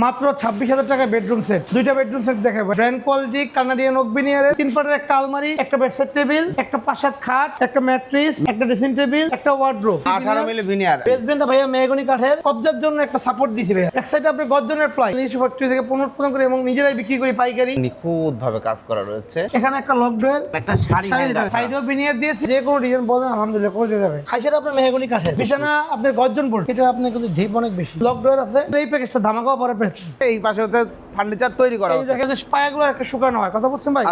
মাত্র ছাব্বিশ হাজার টাকা বেডরুম সেট দুইটা বেডরুম সেট দেখাবো। ব্র্যান্ড কোয়ালিটি কানাডিয়ান অগবিনিয়ারে তিন পাটের একটা আলমারি একটা বেডসেট টেবিল একটা পাশাত খাট একটা ম্যাট্রিস একটা ড্রেসিং টেবিল একটা ওয়ার্ড্রোব আঠারো মিলি ভিনিয়ার বেসমেন্টটা ভাইয়া মেহগনি কাঠের। কবজার জন্য একটা সাপোর্ট দিয়েছে ভাইয়া। এক সাইডে আপনি গর্জনের প্লাই নিজস্ব ফ্যাক্টরি থেকে পুনরুৎপাদন করে এবং নিজেরাই বিক্রি করি পাইকারি। নিখুঁত ভাবে কাজ করা রয়েছে। এখানে একটা লক ডোয়ের একটা শাড়ি। সাইডেও বিনিয়ার দিয়েছে। যে কোনো ডিজাইন বলেন আলহামদুলিল্লাহ করে দিয়ে যাবে খাইছেটা আপনার মেহগনি কাঠের। বিছানা আপনার গর্জন পড়ছে। এটা আপনার কিন্তু ঢিপ অনেক বেশি। লক ডোয়ের আছে। এই প্যাকেজটা ধামাকাও পরে প্যাকেজ এই পাশে হচ্ছে ফার্নিচার তৈরি করা এই হচ্ছে। দেখেন যে পায়াগুলো একটা শুকানো হয় কথা বলছেন ভাই?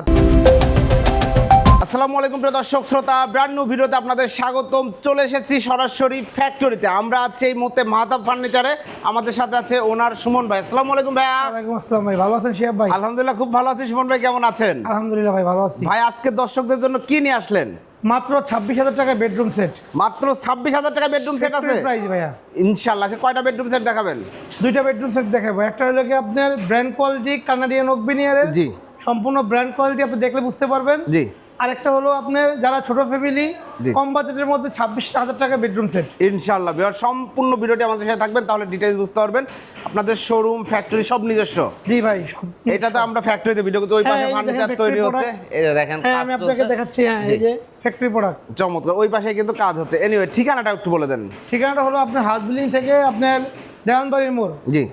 আসসালামু আলাইকুম প্রিয় দর্শক শ্রোতা ব্র্যান্ড নিউ ভিডিওতে আপনাদের স্বাগতম। চলে এসেছি সরাসরি ফ্যাক্টরিতে আমরা আছি এই মুহূর্তে মাহতাব ফার্নিচারে আমাদের সাথে আছে ওনার সুমন ভাই। আসসালামু আলাইকুম ভাইয়া। ওয়ালাইকুম আসসালাম ভাই। ভালো আছেন শিয়াব ভাই? আলহামদুলিল্লাহ খুব ভালো আছি। সুমন ভাই কেমন আছেন? আলহামদুলিল্লাহ ভাই ভালো আছি। ভাই আজকে দর্শকদের জন্য কি নিয়ে আসলেন? মাত্র ছাব্বিশ হাজার টাকা বেডরুম সেট মাত্র ছাব্বিশ হাজার টাকা বেডরুম সেট আছে? প্রাইস ভাইয়া। ইনশাল্লাহ কয়টা বেডরুম সেট দেখাবেন? দুইটা বেডরুম সেট দেখাবো। একটা হলো কি আপনার ব্র্যান্ড কোয়ালিটি কানাডিয়ান অগবিনিয়ারের জি। সম্পূর্ণ ব্র্যান্ড কোয়ালিটি আপনি দেখলে বুঝতে পারবেন। জি। আরেকটা হলো আপনার যারা ছোট ফ্যামিলি কম বাজেটের মধ্যে ছাব্বিশ হাজার টাকা বেডরুম সেট ইনশাল্লাহ বিহার সম্পূর্ণ ভিডিওটি আমাদের সাথে থাকবেন তাহলে ডিটেলস বুঝতে পারবেন। আপনাদের শোরুম ফ্যাক্টরি সব নিজস্ব। জি ভাই সব- এটাতে আমরা ফ্যাক্টরিতে ভিডিও করতে ওই হ্যাঁ, পাশে ফার্নিচার তৈরি হচ্ছে। এই যে দেখেন হ্যাঁ আমি আপনাকে দেখাচ্ছি হ্যাঁ এই যে ফ্যাক্টরি প্রোডাক্ট চমৎকার ওই পাশে কিন্তু কাজ হচ্ছে। এনিওয়ে ঠিকানাটা একটু বলে দেন। ঠিকানাটা হলো আপনার হাউস বিল্ডিং থেকে আপনার দেওয়ানবাড়ির মোড়। জি।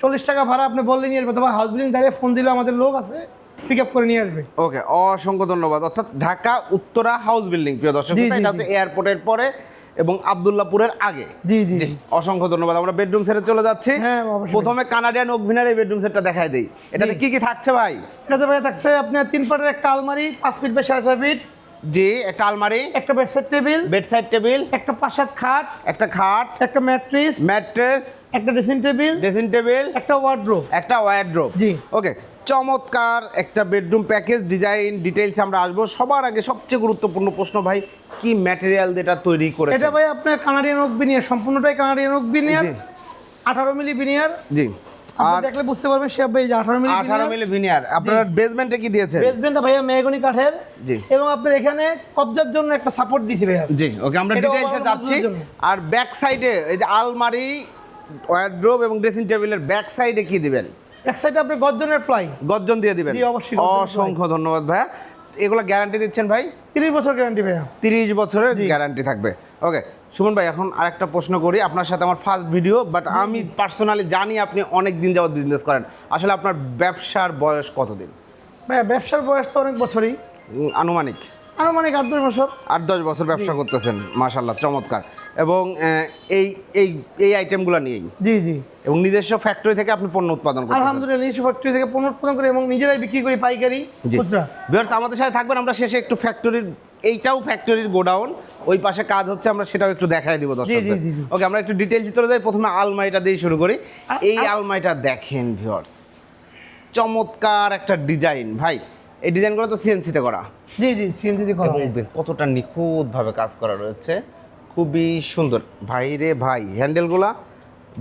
চল্লিশ টাকা ভাড়া আপনি বললেন অথবা হাউস বিল্ডিং দাঁড়িয়ে ফোন দিলে আমাদের লোক আছে। পিক আপ করে নিয়ে আসবে। ওকে অসংখ্য ধন্যবাদ। অর্থাৎ ঢাকা উত্তরা হাউস বিল্ডিং প্রিয় দর্শক এটা হচ্ছে এয়ারপোর্টের পরে এবং আবদুল্লাপুরের আগে। জি জি অসংখ্য ধন্যবাদ। আমরা বেডরুম সেটে চলে যাচ্ছি। হ্যাঁ, প্রথমে কানাডিয়ান এই বেডরুম সেটটা দেখাই দেই। এটাতে। কি কি থাকছে ভাই? এটাতে ভাই থাকছে আপনার তিন পাটের একটা আলমারি পাঁচ ফিট বাই সাড়ে ছয় ফিট জি একটা আলমারি একটা বেডসেট টেবিল বেডসাইড টেবিল একটা পাশাত খাট একটা খাট একটা ম্যাট্রিস ম্যাট্রেস একটা ড্রেসিং টেবিল ড্রেসিং টেবিল একটা ওয়ার্ড্রোব একটা ওয়ারড্রোব জি। ওকে চমৎকার একটা বেডরুম প্যাকেজ ডিজাইন ডিটেইলস আমরা আসব। সবার আগে সবচেয়ে গুরুত্বপূর্ণ প্রশ্ন ভাই কি ম্যাটেরিয়াল এটা তৈরি করে এটা ভাই আপনার কানাডিয়ান ওক বিনিয়ার সম্পূর্ণটাই কানাডিয়ান ওক বিনিয়ার। আঠারো মিলি বিনিয়ার জি। আর দেখলে বুঝতে পারবেন সে ভাই আঠারো মিলি আঠারো মিলি ভিনিয়ার আপনারা বেসমেন্টে কি দিয়েছেন? বেসমেন্টটা ভাইয়া মেহগনি কাঠের। জি। এবং আপনার এখানে কবজার জন্য একটা সাপোর্ট দিয়েছে ভাইয়া। জি ওকে আমরা এটা ডিটেইলসে যাচ্ছি। আর ব্যাক সাইডে এই যে আলমারি ওয়ারড্রোব এবং ড্রেসিং টেবিলের ব্যাক সাইডে কি দিবেন? এক সাইডে আপনি গর্জনের প্লাই। গর্জন দিয়ে দিবেন। অবশ্যই অসংখ্য ধন্যবাদ ভাইয়া। এগুলো গ্যারান্টি দিচ্ছেন ভাই? তিরিশ বছর গ্যারান্টি ভাইয়া। তিরিশ বছরের গ্যারান্টি থাকবে। ওকে সুমন ভাই এখন আরেকটা প্রশ্ন করি। আপনার সাথে আমার ফার্স্ট ভিডিও বাট আমি পার্সোনালি জানি আপনি অনেক দিন যাবত বিজনেস করেন। আসলে আপনার ব্যবসার বয়স কতদিন? ভাইয়া ব্যবসার বয়স তো অনেক বছরই। আনুমানিক। আনুমানিক আট দশ বছর। আট দশ বছর ব্যবসা করতেছেন মাশাল্লাহ চমৎকার। এবং এই এই এই আইটেমগুলো নিয়েই? জি জি। এবং নিজস্ব ফ্যাক্টরি থেকে আপনি পণ্য উৎপাদন করেন আলহামদুলিল্লাহ নিজস্ব ফ্যাক্টরি থেকে পণ্য উৎপাদন করে এবং নিজেরাই বিক্রি করি পাইকারি বিহার আমাদের সাথে থাকবেন আমরা শেষে একটু ফ্যাক্টরির এইটাও ফ্যাক্টরির গোডাউন। ওই পাশে কাজ হচ্ছে আমরা সেটাও একটু দেখাই দিব দর্শকদের। জি। ওকে আমরা একটু ডিটেলস চলে যাই প্রথমে আলমারিটা দিয়ে শুরু করি। এই আলমারিটা দেখেন ভিউয়ার্স চমৎকার একটা ডিজাইন ভাই। এই ডিজাইনগুলো তো সিএনসিতে করা। জি জি সিএনজি দিয়ে করা। কতটা নিখুঁতভাবে কাজ করা রয়েছে। খুবই সুন্দর। ভাই রে ভাই হ্যান্ডেলগুলা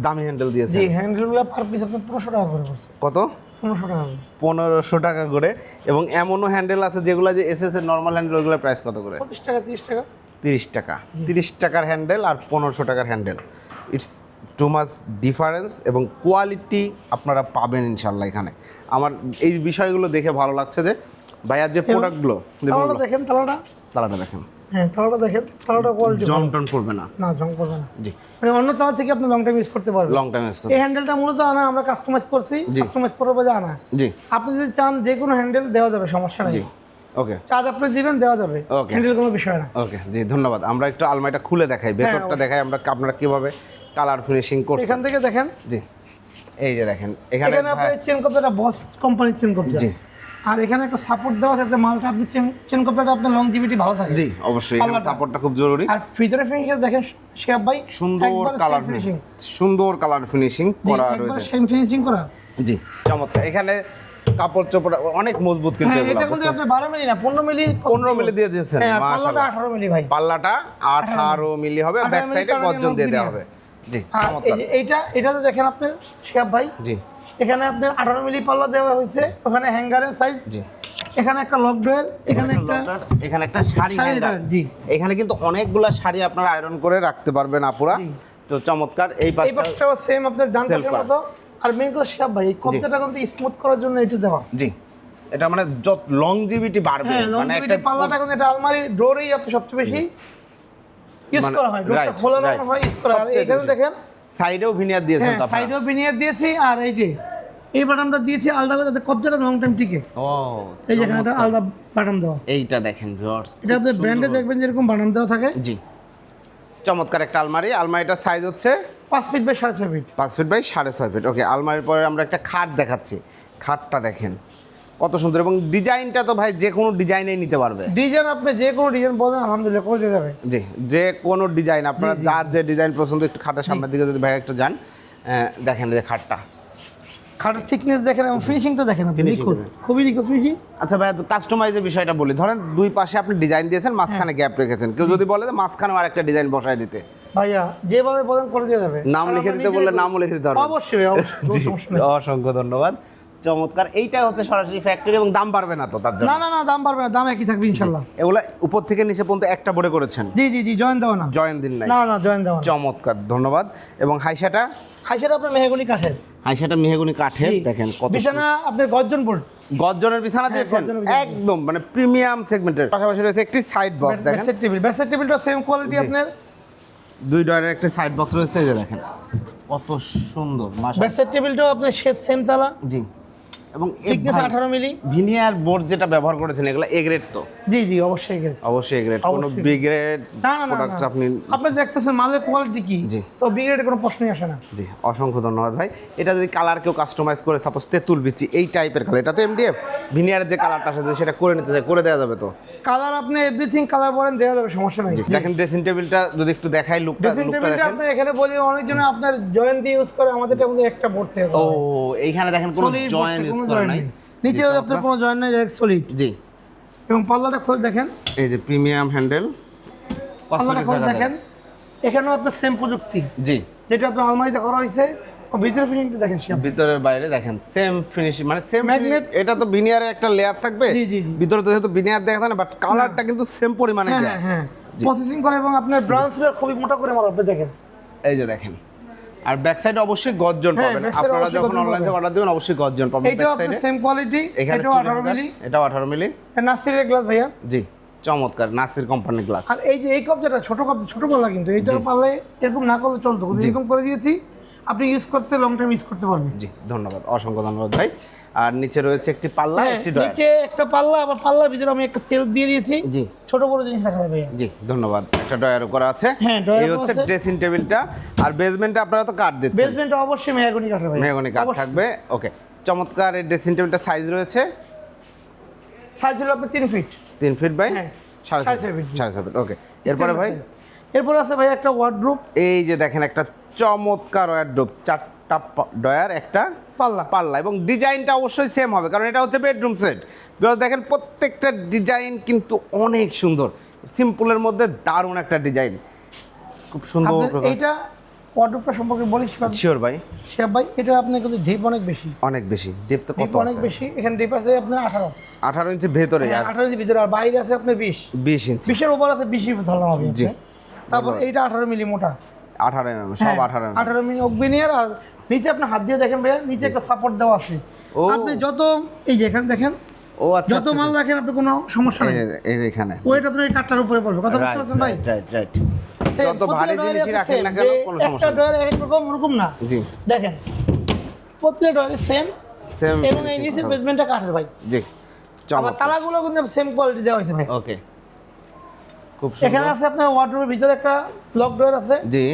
দামি হ্যান্ডেল দিয়েছে জি হ্যান্ডেলগুলো পার পিস আপনার পনেরোশো টাকা করে পড়ছে। কত? পনেরোশো টাকা করে। পনেরোশো টাকা করে। এবং এমনও হ্যান্ডেল আছে যেগুলো যে এস এস এর নর্মাল হ্যান্ডেল ওইগুলোর প্রাইস কত করে? পঁচিশ টাকা তিরিশ টাকা। তিরিশ টাকা। তিরিশ টাকার হ্যান্ডেল আর পনেরোশো টাকার handle it's too much difference এবং কোয়ালিটি আপনারা পাবেন ইনশাল্লাহ এখানে। আমার এই বিষয়গুলো দেখে ভালো লাগছে যে ভাইয়ার যে প্রোডাক্টগুলো দেখেন তালাটা? তালাটা দেখেন। হ্যাঁ তালাটা দেখেন তালাটা কোয়ালিটি জং টন করবে না। না জং করবে না। জি। মানে অন্য তালা থেকে আপনি লং টাইম ইউজ করতে পারবেন। লং টাইম এই হ্যান্ডেলটা মূলত আনা আমরা কাস্টমাইজ করছি কাস্টমাইজ করার আনা। জি। আপনি যদি চান যে কোনো হ্যান্ডেল দেওয়া যাবে সমস্যা নেই। ওকে চার্জ আপনি দিবেন দেওয়া যাবে। Okay. হ্যান্ডেল কোনো বিষয় না। ওকে জি ধন্যবাদ। আমরা একটু আলমারিটা খুলে দেখাই ভেতরটা দেখাই আমরা আপনারা কীভাবে কালার ফিনিশিং করছেন। এখান থেকে দেখেন। জি এই যে দেখেন এখানে আপনার চেন কপটা বস কোম্পানির চেন কপটা জি। আর এখানে একটা সাপোর্ট দেওয়া থাকে মালটা আপনি চেন কপটা আপনার লংজিভিটি ভালো থাকে। জি অবশ্যই এখানে সাপোর্টটা খুব জরুরি। আর ভিতরে ফিনিশিং দেখেন শেয়াব ভাই সুন্দর কালার ফিনিশিং সুন্দর কালার ফিনিশিং করা রয়েছে। সেম ফিনিশিং করা। জি চমৎকার। এখানে কাপড় চোপড় অনেক মজবুত কিন্তু হ্যাঁ এগুলো এটা কিন্তু আপনি বারো মিলি না পনেরো মিলি 15 মিলি দিয়ে দিয়েছেন, হ্যাঁ পাল্লাটা মাশাআল্লাহ। আঠারো মিলি ভাই। পাল্লাটা আঠারো মিলি। হবে ব্যাক সাইডে গর্জন দিয়ে দেওয়া হবে। জি আর এই চমৎকার। যে এইটা এটাতে দেখেন আপনার শেয়াব ভাই। জি। এখানে আপনার আঠারো মিলি পাল্লা দেওয়া হয়েছে ওখানে হ্যাঙ্গারের সাইজ জি। এখানে একটা লক ডোয়ের এখানে একটা এখানে একটা শাড়ি। দেওয়া, জি। এখানে কিন্তু অনেকগুলা শাড়ি আপনারা আয়রন করে রাখতে পারবেন আপুরা। তো চমৎকার এই এই পাশটাও সেম আপনার ডান পাশের মতো। আর মেন কথা ভাই কবজাটা কিন্তু স্মুথ করার জন্য এটা দেওয়া। জি এটা মানে যত লংজিভিটি বাড়বে হ্যাঁ মানে একটা পাল্লাটা কিন্তু এটা আলমারি ডোরেই আপনি সবচেয়ে বেশি ইউজ মানে- করা হয় ডোরটা খোলা রাখা হয় ইউজ করা হয়। এখানে দেখেন সাইডেও ভিনিয়ার দিয়েছেন হ্যাঁ সাইডেও বিনিয়ার দিয়েছি আর এই যে এই বাটামটা দিয়েছি আলাদা করে কবজাটা লং টাইম টিকে। ও এই যেখানে একটা আলাদা বাটাম দেওয়া। এইটা দেখেন ভিউয়ার্স এটা আপনি ব্র্যান্ডে দেখবেন যেরকম বাটাম দেওয়া থাকে। জি চমৎকার একটা আলমারি আলমারিটার সাইজ হচ্ছে পাঁচ ফিট বাই সাড়ে ছয় ফিট পাঁচ ফিট বাই সাড়ে ছয় ফিট ওকে আলমারির পরে আমরা একটা খাট দেখাচ্ছি। খাটটা দেখেন কত সুন্দর এবং ডিজাইনটা তো ভাই যে কোনো ডিজাইনেই নিতে পারবে। ডিজাইন আপনি যে কোনো ডিজাইন বলেন আলহামদুলিল্লাহ করে দিয়ে যাবে। জি যে কোনো ডিজাইন আপনারা যার যে ডিজাইন পছন্দ একটু খাটের সামনের দিকে যদি ভাই একটু যান দেখেন যে খাটটা। খাটের থিকনেস দেখেন এবং ফিনিশিংটা দেখেন আপনি Finishing নিখুঁত। খুবই নিখুঁত ফিনিশিং আচ্ছা ভাই কাস্টমাইজের বিষয়টা বলি। ধরেন দুই পাশে আপনি ডিজাইন দিয়েছেন মাঝখানে গ্যাপ রেখেছেন। কেউ যদি বলে যে মাঝখানে আর একটা ডিজাইন বসায় দিতে। ভাইয়া যেভাবে বলেন করে দিয়ে যাবে। নাম লিখে দিতে বললে নামও লিখে দিতে পারবেন। অবশ্যই। অসংখ্য ধন্যবাদ। চমৎকার এইটা হচ্ছে সরাসরি ফ্যাক্টরি এবং দাম বাড়বে না তো তার জন্য? না না না দাম পারবে না দাম একই থাকবে ইনশাল্লাহ। এগুলো উপর থেকে নিচে পর্যন্ত একটা বোর্ডে করেছেন? জি জি জি জয়েন দেওয়া না। জয়েন দিন নাই। না না জয়েন দেওয়া চমৎকার ধন্যবাদ। এবং হাইসাটা? হাইসাটা আপনার মেহগুনি কাঠের। হাইসাটা মেহগুনি কাঠের দেখেন কত বিছানা আপনার গর্জন বোর্ড। গজ্জনের বিছানা দিয়েছেন? একদম মানে প্রিমিয়াম সেগমেন্টের। পাশাপাশি রয়েছে একটি সাইড বক্স দেখেন। ব্যাসেট টেবিল ব্যাসেট টেবিলটা সেম কোয়ালিটি আপনার। দুই ডয়ারের একটা সাইড বক্স রয়েছে এই যে দেখেন। কত সুন্দর ব্যাসেট টেবিলটাও আপনার সেম তালা? জি। এবং থিকনেস আঠারো মিলি। ভিনিয়ার বোর্ড যেটা ব্যবহার করেছেন এগুলো এ গ্রেড তো? জি জি অবশ্যই এগুলো। অবশ্যই গ্রেড কোনো বি গ্রেড না না না প্রোডাক্ট আপনি আপনি দেখতেছেন মালের কোয়ালিটি কি? জি। তো বিগ্রেডের কোনো প্রশ্নই আসে না। জি অসংখ্য ধন্যবাদ ভাই। এটা যদি কালার কেউ কাস্টমাইজ করে সাপোজ তেঁতুল বিচি এই টাইপের কালার এটা তো এমডিএফ ভিনিয়ারের যে কালারটা আছে সেটা করে নিতে চাই করে দেওয়া যাবে তো? কালার আপনি এভরিথিং কালার বলেন দেওয়া যাবে সমস্যা নাই। দেখেন ড্রেসিং টেবিলটা যদি একটু দেখাই লুকটা ড্রেসিং টেবিলটা আপনি এখানে বলি অনেকজন আপনার জয়েন্ট দিয়ে ইউজ করে আমাদের মধ্যে একটা বোর্ড থেকে ও এইখানে দেখেন কোনো জয়েন্ট ইউজ করা নাই। নিচেও আপনার কোনো জয়েন্ট নেই ডাইরেক্ট সলিড জি। এবং পাল্লাটা খুলে দেখেন। এই যে প্রিমিয়াম হ্যান্ডেল পাল্লাটা খুলে দেখেন। এখানেও আপনার সেম প্রযুক্তি। জি। যেটা আপনার আলমারিতে করা হয়েছে ভিতরে ফিনিশিংটা দেখেন ভিতরের বাইরে দেখেন সেম ফিনিশিং মানে সেম Magnet- এটা তো ভিনিয়ারের একটা লেয়ার থাকবে। জি, জি, জি। ভিতরে তো যেহেতু ভিনিয়ার দেখা থাকে না বাট কালারটা কিন্তু সেম পরিমাণে হ্যাঁ যায়। হ্যাঁ হ্যাঁ। প্রসেসিং করে এবং আপনার ব্রাউন্সটা খুবই মোটা করে মারা দেখেন। এই যে দেখেন। আর ব্যাক সাইডে অবশ্যই গর্জন হ্যাঁ, পাবেন। আপনারা যখন অনলাইন থেকে অর্ডার দিবেন অবশ্যই গর্জন পাবেন back আপনার সেম কোয়ালিটি এটাও আঠারো মিলি এটাও আঠারো মিলি এটা নাসিরের গ্লাস ভাইয়া। জি চমৎকার নাসির কোম্পানি গ্লাস আর এই যে এই কাপ যেটা ছোট কাপ ছোট পাল্লা কিন্তু এইটার পাল্লে এরকম না করলে চলতো। এরকম করে দিয়েছি আপনি ইউজ করতে লং টাইম ইউজ করতে পারবেন। জি ধন্যবাদ অসংখ্য ধন্যবাদ ভাই। আর নিচে রয়েছে একটি পাল্লা হ্যাঁ, একটি নিচে একটা পাল্লা আবার পাল্লার ভিতরে আমি একটা সেলফ দিয়ে দিয়েছি। জি। ছোট বড় জিনিস রাখা যাবে। জি ধন্যবাদ একটা ডয়ারও করা আছে। হ্যাঁ, এই হচ্ছে ড্রেসিং টেবিলটা আর বেসমেন্টে আপনারা তো কাঠ দিচ্ছেন। বেসমেন্টটা অবশ্যই মেহগনি কাঠের ভাই মেহগনি কাঠ থাকবে। ওকে চমৎকার এই ড্রেসিং টেবিলটা সাইজ রয়েছে? সাইজ হলো আপনার তিন ফিট তিন ফিট বাই হ্যাঁ, সাড়ে ছয় ফিট সাড়ে ছয় ফিট ওকে এরপরে ভাই? এরপর আছে ভাই একটা ওয়ার্ডরোব এই যে দেখেন একটা চমৎকার ওয়ারড্রোব চারটা প- ডয়ার একটা পাল্লা। পাল্লা এবং ডিজাইনটা অবশ্যই সেম হবে কারণ এটা হচ্ছে বেডরুম সেট দেখেন প্রত্যেকটা ডিজাইন কিন্তু অনেক সুন্দর সিম্পলের মধ্যে দারুণ একটা ডিজাইন। খুব সুন্দর আপনার এইটা সম্পর্কে বলি শিওর ভাই। শিবাব ভাই এটা আপনার কিন্তু ডিপ অনেক বেশি। অনেক বেশি। ডিপ কত অনেক বেশি এখানে ডিপ আছে আপনার আঠারো। আঠারো ইঞ্চি ভেতরে আর আঠারো ইঞ্চি ভিতরে আর বাইরে আছে আপনার বিশ। বিশ ইঞ্চি বিশের উপর আছে বিশই ধরলাম আমি তারপর এইটা আঠারো মিলি মোটা। আঠারো এম হ্যাঁ, সব আঠারো mm। আঠারো মিলি অগ্বিনিয়ার আর নিচে আপনি হাত দিয়ে দেখেন ভাইয়া নিচে একটা সাপোর্ট দেওয়া আছে। আপনি যত এই যে এখানে দেখেন ও আচ্ছা যত মাল রাখেন আপনি কোনো সমস্যা নেই। এই এখানে। ওয়েট আপনার এই কাঠটার উপরে পড়বে। কথা বুঝতে পারছেন ভাই? রাইট রাইট যত ভারী আপনি রাখেন না কেন কোনো একটা সমস্যা নেই। ডয়ারে এক রকম ওরকম না। জি। দেখেন প্রতিটা ডয়ারে সেম সেম এবং এই নিচে বেসমেন্টটা কাঠের ভাই। জি চমৎকার। তালাগুলো কিন্তু সেম কোয়ালিটি দেওয়া হয়েছে ভাই। ওকে খুব এখানে আছে আপনার ওয়ার্ডরোবের ভিতরে একটা লক ডয়ার আছে। জি।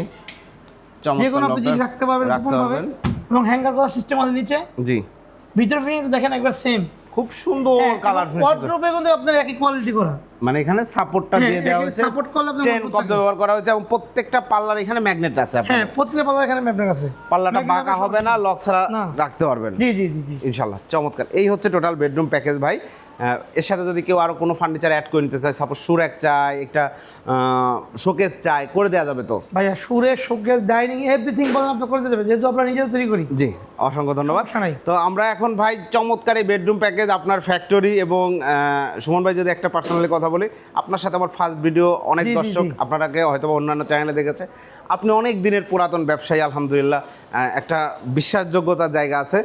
যে কোনো আপনি জিনিস রাখতে পারবেন গোপন ভাবে এবং হ্যাঙ্গার করার সিস্টেম আছে নিচে। জি। ভিতরে ফিনিশ দেখেন একবার সেম খুব সুন্দর কালার ওয়ার্ডরোবে কিন্তু আপনার একই কোয়ালিটি করা। মানে এখানে সাপোর্টটা হ্যাঁ, দিয়ে দেওয়া হয়েছে। support করলে আপনি চেন মজবুত ব্যবহার করা হয়েছে এবং প্রত্যেকটা পাল্লার এখানে ম্যাগনেট আছে। হ্যাঁ প্রতিটা পাল্লা এখানে ম্যাপনার আছে। পাল্লাটা বাঁকা হবে না লক ছাড়া রাখতে পারবেন। জি জি জি ইনশাল্লাহ চমৎকার। এই হচ্ছে টোটাল বেডরুম প্যাকেজ ভাই। এর সাথে যদি কেউ আরও কোনো ফার্নিচার অ্যাড করে নিতে চায় সাপোজ সুরেক চায় একটা শোকেস চায় করে দেওয়া যাবে তো? ভাইয়া সুরে শোকেস ডাইনিং এভরিথিং বলেন আপনি করে পারবেন যেহেতু আমরা নিজেরা তৈরি করি। জি অসংখ্য ধন্যবাদ। তো আমরা এখন ভাই চমৎকার এই বেডরুম প্যাকেজ আপনার ফ্যাক্টরি এবং সুমন ভাই যদি একটা পার্সোনালি কথা বলি আপনার সাথে আমার ফার্স্ট ভিডিও অনেক দর্শক। আপনারাকে হয়তো অন্যান্য চ্যানেলে দেখেছে। আপনি অনেক দিনের পুরাতন ব্যবসায়ী আলহামদুলিল্লাহ একটা বিশ্বাসযোগ্যতার জায়গা আছে।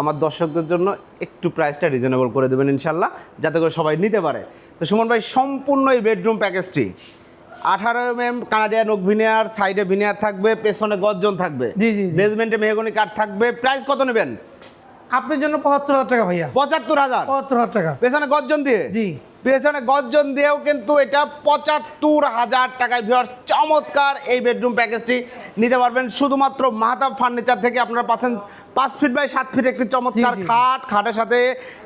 আমার দর্শকদের জন্য একটু প্রাইসটা রিজনেবল করে দেবেন ইনশাল্লাহ যাতে করে সবাই নিতে পারে। তো সুমন ভাই সম্পূর্ণ এই বেডরুম প্যাকেজটি আঠারো M M Canadian oak veneer সাইডে ভিনিয়ার থাকবে পেছনে গর্জন থাকবে। জি, জি, বেজমেন্টে বেসমেন্টে মেহগনি কাঠ থাকবে। প্রাইস কত নেবেন? আপনার জন্য পঁচাত্তর হাজার টাকা ভাইয়া। পঁচাত্তর হাজার? পঁচাত্তর হাজার টাকা। পেছনে গর্জন দিয়ে? জি। পেছনে গর্জন দিয়েও কিন্তু এটা পঁচাত্তর হাজার টাকায় ভিওর চমৎকার এই বেডরুম প্যাকেজটি নিতে পারবেন। শুধুমাত্র মাহাতাব ফার্নিচার থেকে আপনারা পাচ্ছেন পাঁচ ফিট বাই সাত ফিট একটি চমৎকার। খাট খাটের সাথে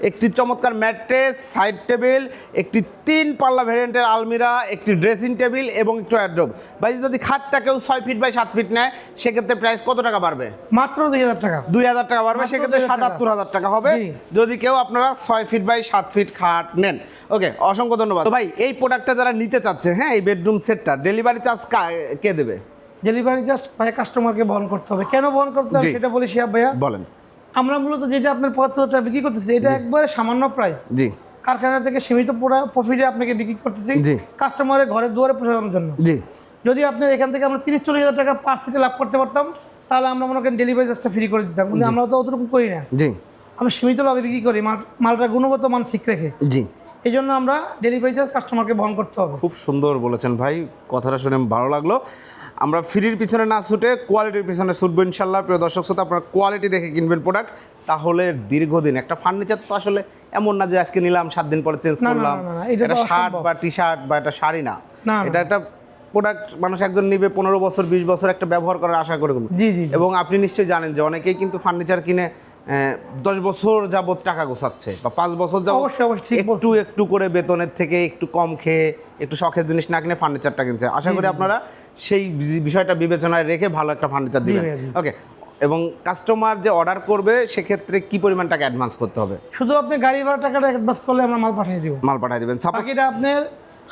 একটি চমৎকার ম্যাট্রেস সাইড টেবিল একটি তিন পাল্লা ভেরিয়েন্টের আলমিরা একটি ড্রেসিং টেবিল এবং একটু অ্যাড্রোব ভাই যদি খাটটা কেউ ছয় ফিট বাই সাত ফিট নেয় সেক্ষেত্রে প্রাইস কত টাকা বাড়বে? মাত্র দুই হাজার টাকা। দুই হাজার টাকা বাড়বে সেক্ষেত্রে 2000 সাতাত্তর হাজার টাকা হবে। যদি কেউ আপনারা ছয় ফিট বাই সাত ফিট খাট নেন। ওকে অসংখ্য ধন্যবাদ। তো ভাই এই প্রোডাক্টটা যারা নিতে চাচ্ছে হ্যাঁ এই বেডরুম সেটটা ডেলিভারি চার্জ কে দেবে? ডেলিভারি জাস্ট ভাইয়া কাস্টমারকে বহন করতে হবে। কেন বহন করতে হবে সেটা বলি শিয়াব ভাইয়া। বলেন। আমরা মূলত যেটা আপনার পঁচাত্তর বিক্রি করতেছি এটা একবারে সামান্য প্রাইস জি। কারখানা থেকে সীমিত প্রফিটে আপনাকে বিক্রি করতেছি। জি। কাস্টমারের ঘরে দুয়ারে পৌঁছানোর জন্য। জি। যদি আপনার এখান থেকে আমরা তিরিশ চল্লিশ হাজার টাকা পার সিটে লাভ করতে পারতাম তাহলে আমরা মনে করেন ডেলিভারি চার্জটা ফ্রি করে দিতাম। কিন্তু আমরা তো অতটুকু করি না। জি। আমরা সীমিত লাভে বিক্রি করি মাল মালটা গুণগত মান ঠিক রেখে। জি। এই জন্য আমরা ডেলিভারি চার্জ কাস্টমারকে বহন করতে হবে। খুব সুন্দর বলেছেন ভাই কথাটা শুনে ভালো লাগল। আমরা ফ্রির পিছনে না ছুটে কোয়ালিটির পিছনে ছুটবো ইনশাল্লাহ প্রিয় দর্শক শ্রোতা আপনারা কোয়ালিটি দেখে কিনবেন প্রোডাক্ট তাহলে দীর্ঘদিন একটা ফার্নিচার তো আসলে এমন না যে আজকে নিলাম সাত দিন পরে চেঞ্জ করলাম। এটা শার্ট বা টি শার্ট বা একটা শাড়ি না। এটা একটা প্রোডাক্ট মানুষ একজন নিবে পনেরো বছর বিশ বছর একটা ব্যবহার করার আশা করে। এবং আপনি নিশ্চয়ই জানেন যে অনেকেই কিন্তু ফার্নিচার কিনে দশ বছর যাবৎ টাকা গোছাচ্ছে বা পাঁচ বছর যাবত অবশ্যই, অবশ্যই, ঠিক একটু একটু করে বেতনের থেকে একটু কম খেয়ে একটু শখের জিনিস না কিনে ফার্নিচারটা কিনছে। আশা করি আপনারা সেই বিষয়টা বিবেচনায় রেখে ভালো একটা ফার্নিচার দিবেন। ওকে এবং কাস্টমার যে অর্ডার করবে সেক্ষেত্রে কি পরিমাণ টাকা অ্যাডভান্স করতে হবে? শুধু আপনি গাড়ি ভাড়া টাকাটা অ্যাডভান্স করলে আমরা মাল পাঠিয়ে দিব। মাল পাঠিয়ে দেবেন। বাকিটা আপনার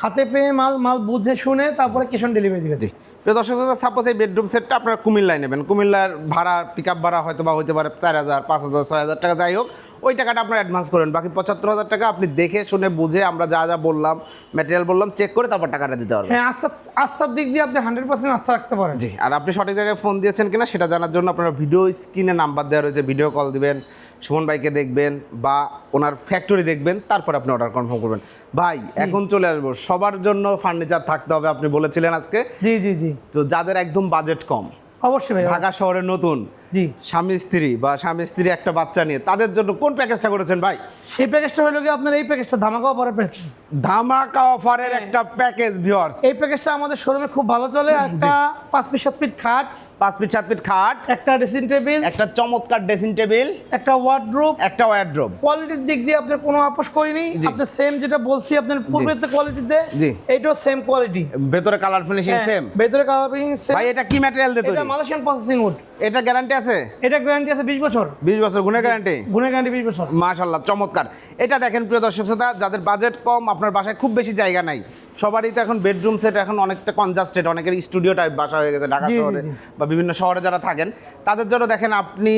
হাতে পেয়ে মাল মাল বুঝে শুনে তারপরে ক্যাশ অন ডেলিভারি দিবেন। জি। প্রিয় দর্শক সাপোজ এই বেডরুম সেটটা আপনারা কুমিল্লায় নেবেন। কুমিল্লার ভাড়া পিক আপ ভাড়া হয়তো বা হতে পারে চার হাজার, পাঁচ হাজার, ছয় হাজার টাকা, যাই হোক। ওই টাকাটা আপনার অ্যাডভান্স করেন। বাকি পঁচাত্তর হাজার টাকা আপনি দেখে শুনে বুঝে আমরা যা যা বললাম ম্যাটেরিয়াল বললাম চেক করে তারপর টাকাটা দিতে পারবেন। হ্যাঁ আস্থা আস্থার দিক দিয়ে আপনি হান্ড্রেড পার্সেন্ট আস্থা রাখতে পারেন। জি আর আপনি সঠিক জায়গায় ফোন দিয়েছেন কিনা সেটা জানার জন্য আপনারা ভিডিও স্ক্রিনে নাম্বার দেওয়া রয়েছে ভিডিও কল দিবেন সুমন ভাইকে দেখবেন বা ওনার ফ্যাক্টরি দেখবেন তারপর আপনি অর্ডার কনফার্ম করবেন। ভাই এখন চলে আসব। সবার জন্য ফার্নিচার থাকতে হবে আপনি বলেছিলেন আজকে। জি জি জি। তো যাদের একদম বাজেট কম অবশ্যই ভাই ঢাকা শহরে নতুন জি। স্বামী স্ত্রী বা স্বামী স্ত্রী একটা বাচ্চা নিয়ে তাদের জন্য কোন প্যাকেজটা করেছেন ভাই? সেই প্যাকেজটা হলো কি আপনার এই প্যাকেজটা ধামাকা অফারের প্যাকেজ। ধামাকা অফারের একটা প্যাকেজ ভিউয়ার্স এই প্যাকেজটা আমাদের শোরুমে খুব ভালো চলে একটা পাঁচ ফিট সাত ফিট খাট পাঁচ ফিট সাত ফিট খাট। একটা ড্রেসিং টেবিল একটা চমৎকার ড্রেসিং টেবিল একটা ওয়ার্ড্রোপ একটা ওয়ার্ড্রোব কোয়ালিটির দিক দিয়ে আপনার কোনো আপোষ করিনি। আপনি সেম যেটা বলছি আপনার পূর্বের কোয়ালিটিতে জি। এইটাও সেম কোয়ালিটি ভেতরে কালার ফিনিশিং সেম ভেতরে কালার প্রিন্টিং সেম ভাই এটা কি ম্যাটেরিয়াল দিয়ে এটা তৈরি? মালয়েশিয়ান প্রসেসিং উড এটা গ্যারান্টি আছে? এটা গ্যারান্টি আছে বিশ বছর। বিশ বছর গুণের গ্যারান্টি গুণের গ্যারান্টি বিশ বছর। মাশাল্লাহ চমৎকার। এটা দেখেন প্রিয় দর্শক শ্রোতা যাদের বাজেট কম আপনার বাসায় খুব বেশি জায়গা নাই। সবারই তো এখন বেডরুম সেট এখন অনেকটা কনজাস্টেড অনেকের স্টুডিও টাইপ বাসা হয়ে গেছে ঢাকা শহরে বা বিভিন্ন শহরে যারা থাকেন তাদের জন্য দেখেন আপনি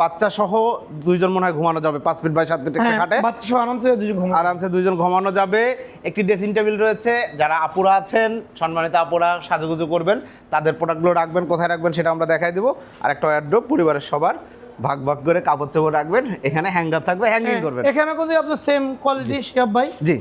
বাচ্চা সহ দুইজন মনে হয় ঘুমানো যাবে পাঁচ ফিট বাই সাত ফিট হ্যাঁ খাটে। আরামসে দুইজন ঘুমানো যাবে। একটি ড্রেসিং টেবিল রয়েছে যারা আপুরা আছেন সম্মানিত আপুরা সাজুগুজু করবেন তাদের প্রোডাক্টগুলো রাখবেন কোথায় রাখবেন সেটা আমরা দেখাই দেবো। আর একটা ওয়ার্ড্রোপ পরিবারের সবার ভাগ ভাগ করে কাপড় চোপড় রাখবেন এখানে হ্যাঙ্গার থাকবে হ্যাঙ্গিং করবেন। এখানে কিন্তু আপনার সেম কোয়ালিটি শিয়াব ভাই? জি।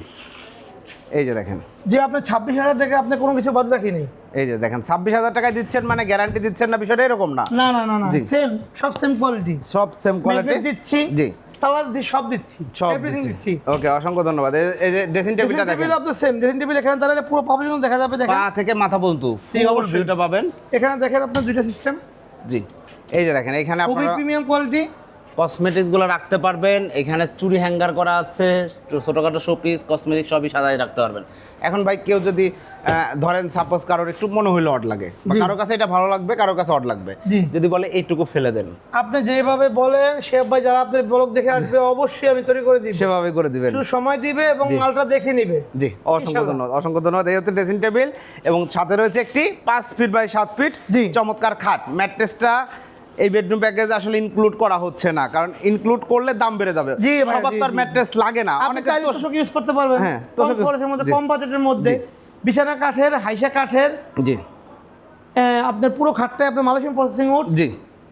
এই যে দেখেন। যে আপনি ছাব্বিশ হাজার টাকা আপনি কোনো কিছু বাদ রাখিনি এই যে দেখেন ছাব্বিশ হাজার টাকায় দিচ্ছেন মানে গ্যারান্টি দিচ্ছেন না বিষয়টা এরকম না। না না না না সেম সব সেম কোয়ালিটি সব সেম কোয়ালিটি দিচ্ছি জি। তালা দিচ্ছি সব দিচ্ছি সব এভরিথিং দিচ্ছি। ওকে অসংখ্য ধন্যবাদ। এই- যে ড্রেসিং টেবিলটা দেখেন। টেবিল আপনার সেম ড্রেসিং টেবিল এখানে দাঁড়ালে পুরো পাবলিক দেখা যাবে দেখেন। পা থেকে মাথা পর্যন্ত ফুল। ভিউটা পাবেন। এখানে দেখেন আপনার দুইটা সিস্টেম জি। এই যে দেখেন এখানে খুবই প্রিমিয়াম কোয়ালিটি কসমেটিক্সগুলো রাখতে পারবেন। এখানে চুরি হ্যাঙ্গার করা আছে ছোটোখাটো শোপিস কসমেটিক সবই সাজাই রাখতে পারবেন। এখন ভাই কেউ যদি ধরেন সাপোজ কারোর একটু মনে হইল অড লাগে। কারোর কাছে এটা ভালো লাগবে কারোর কাছে অড লাগবে। যদি বলে এইটুকু ফেলে দেন। আপনি যেভাবে বলেন সে ভাই যারা আপনার ব্লগ দেখে আসবে অবশ্যই আমি তৈরি করে দিই সেভাবে করে দিবেন। সময় দিবে এবং মালটা দেখে নিবে। জি অসংখ্য ধন্যবাদ অসংখ্য ধন্যবাদ। এই হচ্ছে ড্রেসিং টেবিল এবং সাথে রয়েছে একটি পাঁচ ফিট বাই সাত ফিট জি। চমৎকার খাট। ম্যাট্রেসটা এই বেডরুম প্যাকেজ আসলে ইনক্লুড করা হচ্ছে না কারণ ইনক্লুড করলে দাম বেড়ে যাবে। জি সবার তো ম্যাট্রেস লাগে না। আপনি চাইলে তো- তোষক ইউজ করতে পারবেন। হ্যাঁ, তোষক খরচের মধ্যে কম বাজেটের মধ্যে বিছানা কাঠের হাইসা কাঠের জি। আপনার পুরো খাটটাই আপনার মালয়েশিয়ান প্রসেসিং উড জি।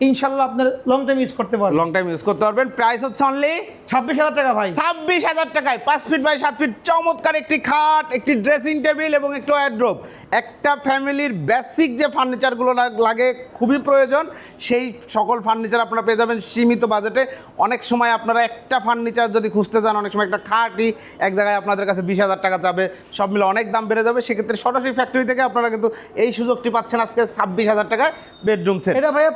ইনশাল্লাহ আপনার লং টাইম ইউজ করতে পারবেন। লং টাইম ইউজ করতে পারবেন। প্রাইস হচ্ছে অনলি ছাব্বিশ হাজার টাকা ভাই। ছাব্বিশ হাজার টাকায়। পাঁচ ফিট বাই সাত ফিট চমৎকার একটি খাট একটি ড্রেসিং টেবিল এবং একটু ওয়ার্ড্রোব একটা ফ্যামিলির বেসিক যে ফার্নিচারগুলো লাগে খুবই প্রয়োজন। সেই সকল ফার্নিচার আপনারা পেয়ে যাবেন সীমিত বাজেটে অনেক সময় আপনারা একটা ফার্নিচার যদি খুঁজতে যান অনেক সময় একটা খাটই এক জায়গায় আপনাদের কাছে বিশ হাজার টাকা যাবে। সব মিলে অনেক দাম বেড়ে যাবে। সেক্ষেত্রে সরাসরি ফ্যাক্টরি থেকে আপনারা কিন্তু এই সুযোগটি পাচ্ছেন আজকে ছাব্বিশ হাজার টাকায় বেডরুম সেট এটা ভাইয়া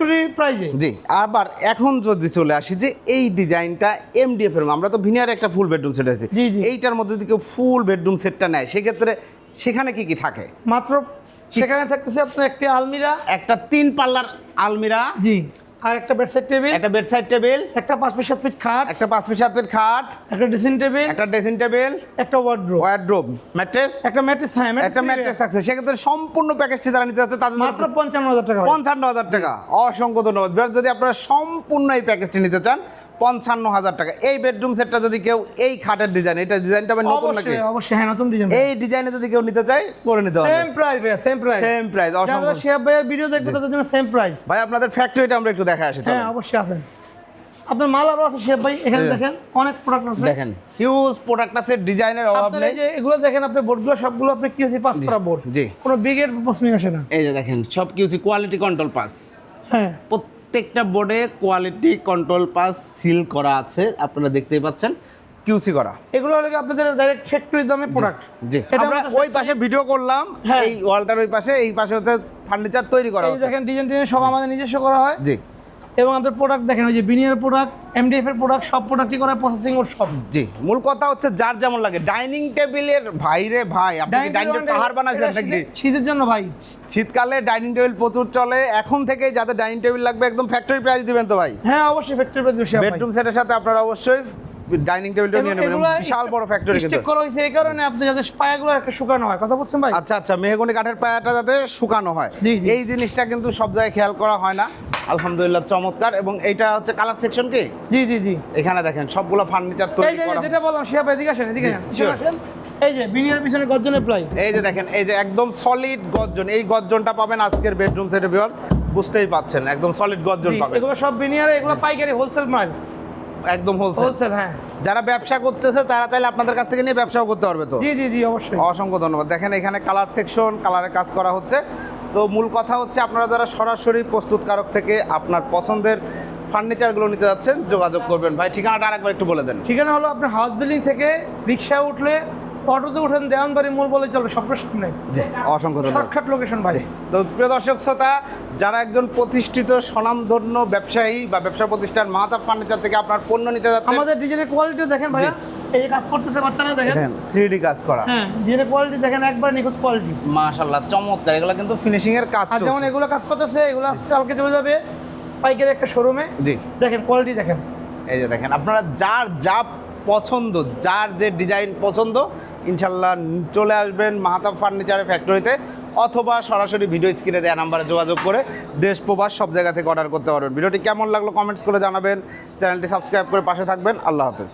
ফ্যাক্টরি প্রাইজে জি আবার এখন যদি চলে আসি যে এই ডিজাইনটা এমডিএফ এর আমরা তো ভিনিয়ার একটা ফুল বেডরুম সেট আছে জি, জি। এইটার মধ্যে যদি কেউ ফুল বেডরুম সেটটা নেয় সেক্ষেত্রে সেখানে কি কি থাকে? মাত্র সেখানে থাকতেছে আপনার একটি আলমিরা একটা তিন পাল্লার আলমিরা জি। আর একটা বেডসাইড টেবিল একটা বেডসাইড টেবিল একটা পাঁচ ফিট সাত ফিট খাট একটা পাঁচ ফিট সাত ফিট খাট একটা ড্রেসিং টেবিল একটা ড্রেসিং টেবিল একটা ওয়ার্ড্রোব ওয়ার্ড্রোব ম্যাট্রেস একটা ম্যাট্রেস হ্যাঁ একটা ম্যাট্রেস থাকছে। সেক্ষেত্রে সম্পূর্ণ প্যাকেজটি যারা নিতে চাচ্ছে তাদের মাত্র পঞ্চান্ন হাজার টাকা পঞ্চান্ন হাজার টাকা। অসংখ্য ধন্যবাদ। যদি আপনারা সম্পূর্ণ এই প্যাকেজটি নিতে চান পঞ্চান্ন হাজার টাকা। এই বেডরুম সেটটা যদি কেউ এই খাটের ডিজাইন এটা ডিজাইনটা আবার নতুন নাকি? অবশ্যই অবশ্যই হ্যাঁ নতুন ডিজাইন এই ডিজাইনে যদি কেউ নিতে চায় করে নিতে হবে সেম প্রাইস ভাইয়া সেম প্রাইস সেম প্রাইস যারা অসংখ্য শেয়ার ভাইয়ের ভিডিও দেখবে তাদের জন্য সেম প্রাইস ভাই আপনাদের ফ্যাক্টরিটা আমরা একটু দেখা আসি হ্যাঁ অবশ্যই আছেন আপনার মাল আরও আছে শেফ ভাই এখানে দেখেন অনেক প্রোডাক্ট আছে। দেখেন হিউজ প্রোডাক্ট আছে ডিজাইনের অভাব নেই। এই যে এগুলো দেখেন আপনি বোর্ডগুলো সবগুলো আপনি কিউসি পাঁচ করা বোর্ড জি। কোনো বিগের প্রশ্নই আসে না। এই যে দেখেন সব কিছু কোয়ালিটি কন্ট্রোল পাস হ্যাঁ। প্রত্যেকটা বোর্ডে কোয়ালিটি কন্ট্রোল পাস সিল করা আছে আপনারা দেখতেই পাচ্ছেন। কিউসি করা। এগুলো হলো আপনাদের ডাইরেক্ট ফ্যাক্টরি দামে প্রোডাক্ট জি। আমরা ওই পাশে ভিডিও করলাম হ্যাঁ। এই ওয়ালটার ওই পাশে এই পাশে হচ্ছে ফার্নিচার তৈরি করা এই দেখেন ডিজাইন টিজাইন সব আমাদের নিজস্ব করা হয়। জি। এবং আমাদের প্রোডাক্ট দেখেন ওই যে বিনিয়ার প্রোডাক্ট এমডিএফ এর প্রোডাক্ট সব প্রোডাক্টই করা প্রসেসিং ওর সব। জি মূল কথা হচ্ছে যার যেমন লাগে। ডাইনিং টেবিলের ভাইরে ভাই আপনি ডাইনিং টেবিল পাহাড় বানাইছেন নাকি? শীতের- জন্য ভাই। শীতকালে ডাইনিং টেবিল প্রচুর চলে। এখন থেকে যাদের ডাইনিং টেবিল লাগবে একদম ফ্যাক্টরি প্রাইস দিবেন তো ভাই। হ্যাঁ অবশ্যই ফ্যাক্টরি প্রাইস দিবেন বেডরুম সেটের সাথে আপনারা অবশ্যই ডাইনিং টেবিলটা নিয়ে নেবেন বিশাল বড় ফ্যাক্টরি কিন্তু। স্টেক করা হয়েছে এই কারণে আপনি যাতে পায়াগুলো একটা শুকানো হয়। কথা বলছেন ভাই? আচ্ছা আচ্ছা মেহগনি কাঠের পায়াটা যাতে শুকানো হয়। এই জিনিসটা কিন্তু সব জায়গায় খেয়াল করা হয় না। আলহামদুলিল্লাহ চমৎকার। এবং এটা হচ্ছে কালার সেকশন কি? জি জি জি। এখানে দেখেন সবগুলো ফার্নিচার এই তৈরি যে করা। যেটা বললাম শিয়া এদিকে আসেন এদিকে আসেন। এই যে বিনিয়ার পিছনে গর্জনের প্লাই এই যে দেখেন এই যে একদম সলিড গর্জন। এই গর্জনটা পাবেন আজকের বেডরুম সেটে বিয়ার বুঝতেই পাচ্ছেন একদম সলিড গর্জন পাবেন। এগুলো সব বিনিয়ার এগুলো পাইকারি হোলসেল মাল একদম হোলসেল হোলসেল হ্যাঁ। যারা ব্যবসা করতেছে তারা তাহলে আপনাদের কাছ থেকে নিয়ে ব্যবসাও করতে পারবে তো? জি জি জি অবশ্যই। অসংখ্য ধন্যবাদ। দেখেন এখানে কালার সেকশন কালারের কাজ করা হচ্ছে। তো মূল কথা হচ্ছে আপনারা যারা সরাসরি প্রস্তুতকারক থেকে আপনার পছন্দের ফার্নিচারগুলো নিতে যাচ্ছেন যোগাযোগ করবেন। ভাই ঠিকানাটা আরেকবার একটু বলে দেন। ঠিকানা হলো আপনার হাউস বিল্ডিং থেকে রিক্সায় উঠলে অটোতে উঠেন দেওয়ানবাড়ি মোড় বলে চলবে সব সামনে জি অসংখ্য শর্টকাট লোকেশন ভাই তো প্রিয় দর্শক শ্রোতা যারা একজন প্রতিষ্ঠিত স্বনামধন্য ব্যবসায়ী বা ব্যবসা প্রতিষ্ঠান মাহাতাব ফার্নিচার থেকে আপনার পণ্য নিতে যাচ্ছেন আমাদের ডিজাইনের কোয়ালিটি দেখেন ভাইয়া এই কাজ করতেছে বাচ্চারা দেখেন। দেখেন থ্রি কাজ করা। হ্যাঁ ডিজাইনের কোয়ালিটি দেখেন একবার নিখুঁত কোয়ালিটি মাশাল্লাহ চমৎকার এগুলো কিন্তু ফিনিশিং এর কাজ আর যেমন এগুলো কাজ করতেছে এগুলো কালকে চলে যাবে পাইকারি একটা শোরুমে জি। দেখেন কোয়ালিটি দেখেন। এই যে দেখেন আপনারা যার যা পছন্দ যার যে ডিজাইন পছন্দ ইনশাল্লাহ চলে আসবেন মাহাতাব ফার্নিচারের ফ্যাক্টরিতে অথবা সরাসরি ভিডিও স্ক্রিনে দেওয়া নাম্বারে যোগাযোগ করে দেশ, প্রবাস, সব জায়গা থেকে অর্ডার করতে পারবেন। ভিডিওটি কেমন লাগল কমেন্টস করে জানাবেন। চ্যানেলটি সাবস্ক্রাইব করে পাশে থাকবেন। আল্লাহ হাফেজ।